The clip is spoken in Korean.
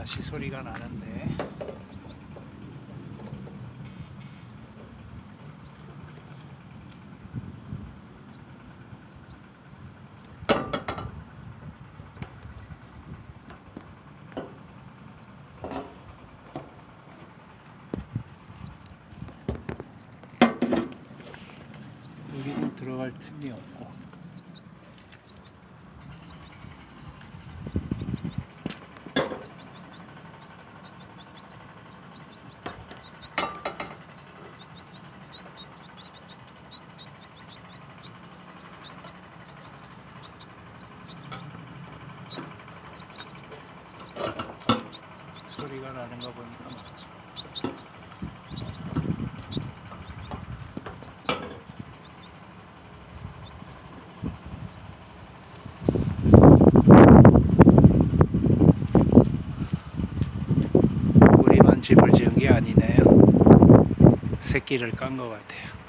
다시 소리가 나는데. 여기는 들어갈 틈이 없고 소리가 나는 거 보니까. 우리만 집을 지은 게 아니네요. 새끼를 깐 것 같아요.